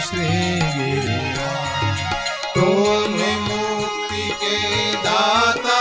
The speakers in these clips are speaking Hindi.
श्री तुम मुक्ति के दाता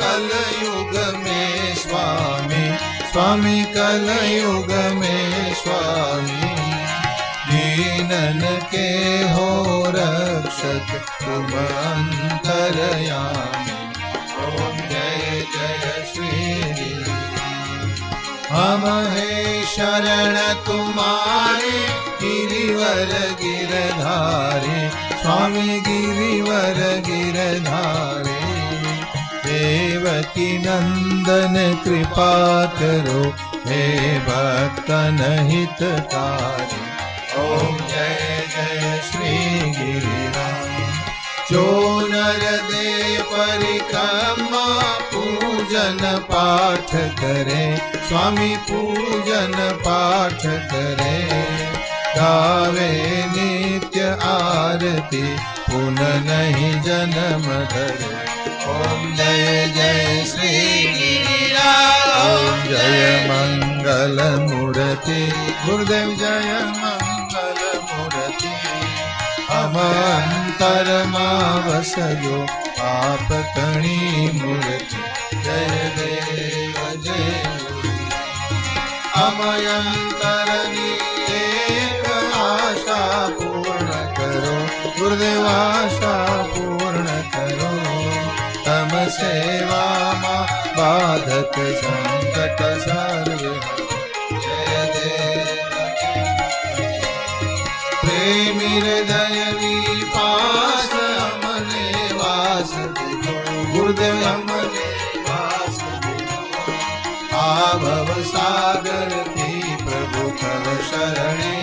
कलयुग में स्वामी? स्वामी कलयुग में स्वामी। दीनन के हो रक्षक तुम अंतरयामी ओम जय जय श्री हम है शरण तुम्हारे गिरिवर गिरधारे स्वामी गिरिवर गिरधारे देवकी नंदन कृपा करो हे भक्तन हितकारी ओम जय जय श्री गिरिराज जो नर दे परिक्रमा पूजन पाठ करे, स्वामी पूजन पाठ करे। गावे नित्य आरती पुनः नहीं जन्म धरे। ओम जय जय श्री ओम जय मंगल मूर्ति गुरुदेव जय मंगल मूर्ति। अमंतरमा वसयो पाप कणी मूर्ति। जय देव जय अमयंतरनी गुरुदेव पूर्ण करो तम सेवा मा बाधक संकट सर्व। जय देव। प्रेमी हृदय पास अमने वास गुरुदेव वास दिखो आभव सागर थी प्रभु, तव शरणे।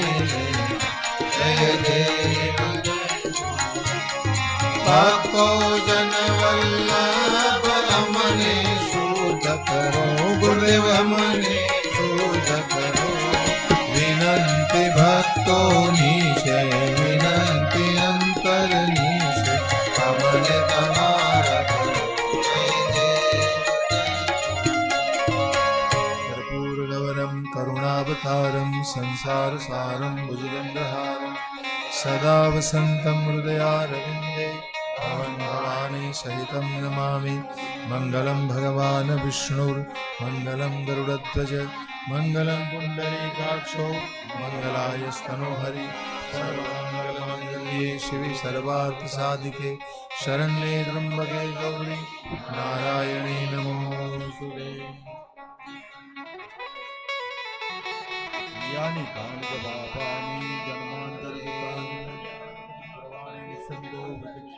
ભક્તો જન વલ્લભ અમને શુદ્ધ કરો ગુરુદેવ અમને શુદ્ધ કરો વિનંતી ભક્તોની છે વિનંતી અંતરની છે સંસાર સારમ ભુજગંધહારમ સદા વસંતમ હૃદયારવિંદે भवन् सहितं नमामि। मङ्गलं भगवान् विष्णुर्मङ्गलं गरुडध्वज, मङ्गलं पुण्डरीकाक्षो, मङ्गलाय स्तनोहरि। सर्वमङ्गलमङ्गल्ये शिवे सर्वार्थसाधिके, शरण्ये त्र्यम्बके गौरी, नारायणे नमोऽस्तुते यानि कानि च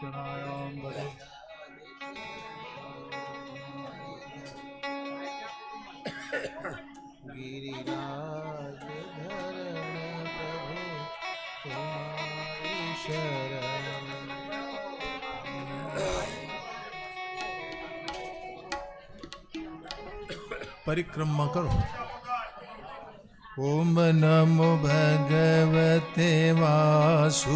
वदे गिरिराज धरण प्रभु तुम्हारी शरण परिक्रमा करो। ओम नमो भगवते वासुदेवाय।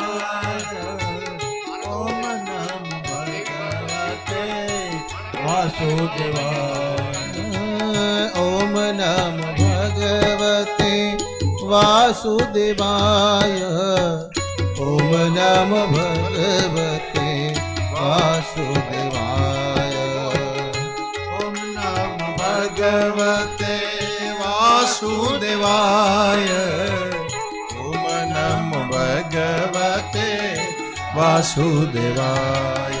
वासुदेवाय ओम नमो भगवते वासुदेवाय। ओम नमो भगवते वासुदेवाय। ओम नमो भगवते वासुदेवाय। ॐ नमो भगवते वासुदेवाय।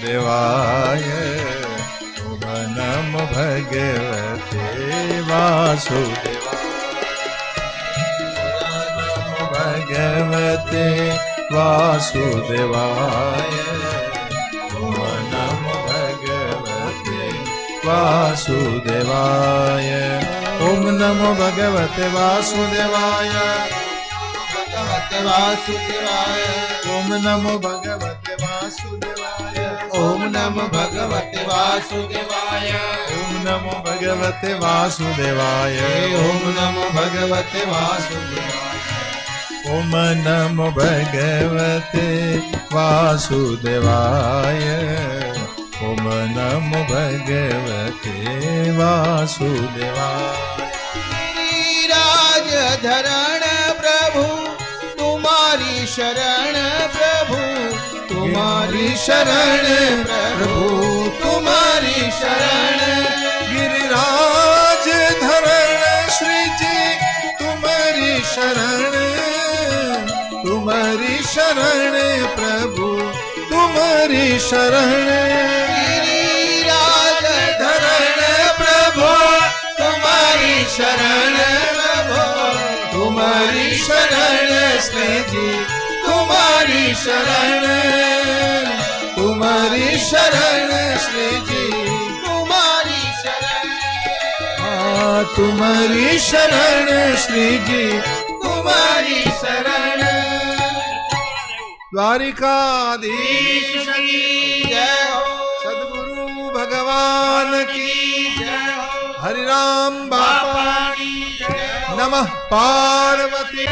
वासुदेवाय ॐ नमो भगवते वासुदेवाय। नमो भगवते वासुदेवाय। भगवते वासुदेवाय ॐ नमो भगवते वासुदेवाय। ॐ नमो भगवते वासुदेवाय। ॐ नमो भगवते वासुदेवाय। ओम नमो भगवते वासुदेवाय। ओम नमो भगवते वासुदेवाय। ओम नमो भगवते वासुदेवाय। ओम नमो भगवते वासुदेवाय। राज धरण प्रभु तुम्हारी शरण प्रभु। तुम्हारी शरण, प्रभु, तुम्हारी शरण। गिरिराज धरण श्री जी तुम्हारी शरण। तुम्हारी शरण, प्रभु, तुम्हारी शरण। गिरिराज धरण, प्रभु, तुम्हारी शरण। प्रभु तुम्हारी शरण श्री जी तुम्हारी शरण। तुम्हारी शरण श्री जी। तुम्हारी शरण। हाँ, तुम्हारी शरण श्री जी। तुम्हारी शरण। द्वारिकाधीश जय हो। सदगुरु भगवान की हरिराम बापा नमः पार्वती।